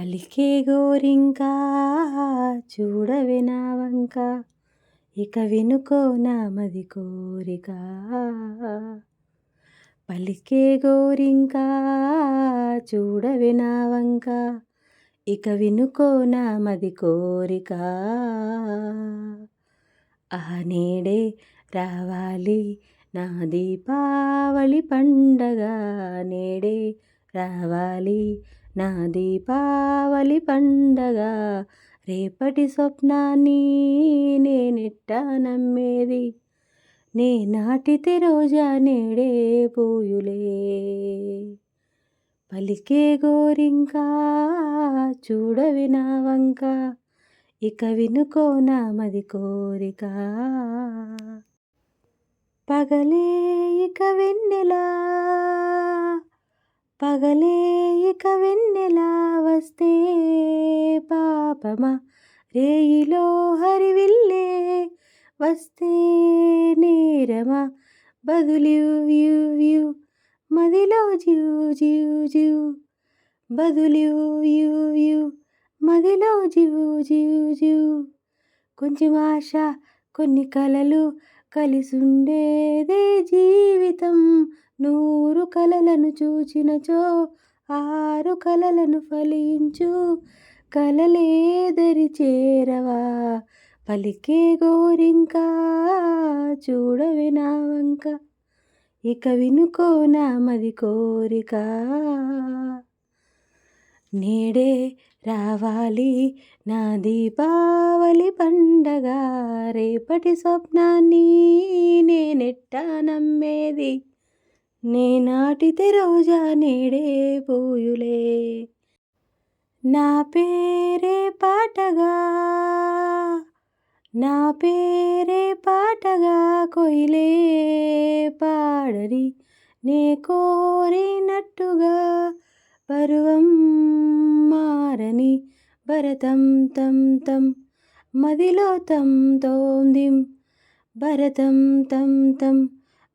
పలికే గోరింకా చూడవే నా వంక ఇక వినుకో నామది కోరిక. పలికే గోరింకా చూడవే నా వంక ఇక వినుకో నామది కోరిక. ఆ నేడే రావాలి నా దీపావళి పండగ నేడే రావాలి నా దీపావళి పండగ. రేపటి స్వప్నాన్ని నేనెట్టా నమ్మేది? నే నాటితే రోజా నేడే పూయులే. పలికే గోరింకా చూడవి నా వంక. ఇక వినుకో నామది కోరిక. పగలే ఇక వెన్నెలా? పగలే ఇక వెన్నెలా వస్తే పాపమా? రేయిలో హరివిల్లే వస్తే నేరమా? బదులు వ్యూ వ్యూ మదిలో జ్యూ జ్యూ జ్యూ బదులు వ్యూ వ్యూ మదిలో జ్యూ జ్యూ జ్యూ కొంచెం ఆశ కొన్ని కలలు కలిసుండేదే జీవితం. నూరు కలలను చూచినచో ఆరు కలలను ఫలించు. కలలేదరి చేరవా పలికే గోరింకా చూడవే నా వంక. ఇక వినుకో నామది కోరిక. నేడే రావాలి నా దీపావళి పండగ. రేపటి స్వప్నాన్ని నేనెట్టా నమ్మేది? నే నాటితే రోజా నేడే పూయులే. నా పేరే పాటగా. నా పేరే పాటగా కొయిలే పాడని నే కోరినట్టుగా పరువం మారని భరతం తం తం మదిలో తం తోందిం. భరతం తం తం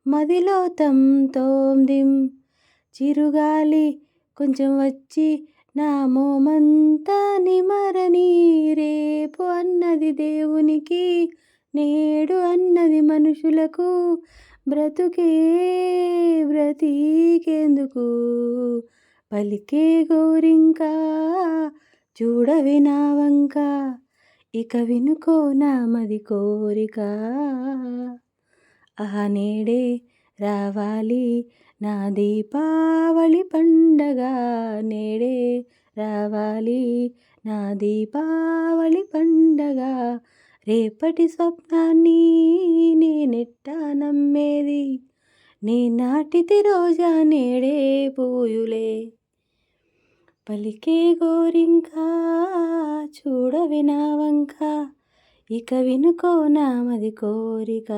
మదిలో తం తోందిం. చిరుగాలి కొంచెం వచ్చి నా మోమంతా నిమరని రేపు అన్నది దేవునికి నేడు అన్నది మనుషులకు. బ్రతుకే బ్రతికేందుకు? పలికే గోరింకా చూడ నా వంక ఇక వినుకో నామది కోరిక. ఆ నేడే రావాలి నా దీపావళి పండగ నేడే రావాలి నా దీపావళి పండగ. రేపటి స్వప్నాన్ని నేనెట్టా నమ్మేది నీ నాటితి రోజా నేడే పూయులే. పలికే గోరింకా చూడవి నా వంక ఇక వినుకో నామది కోరిక.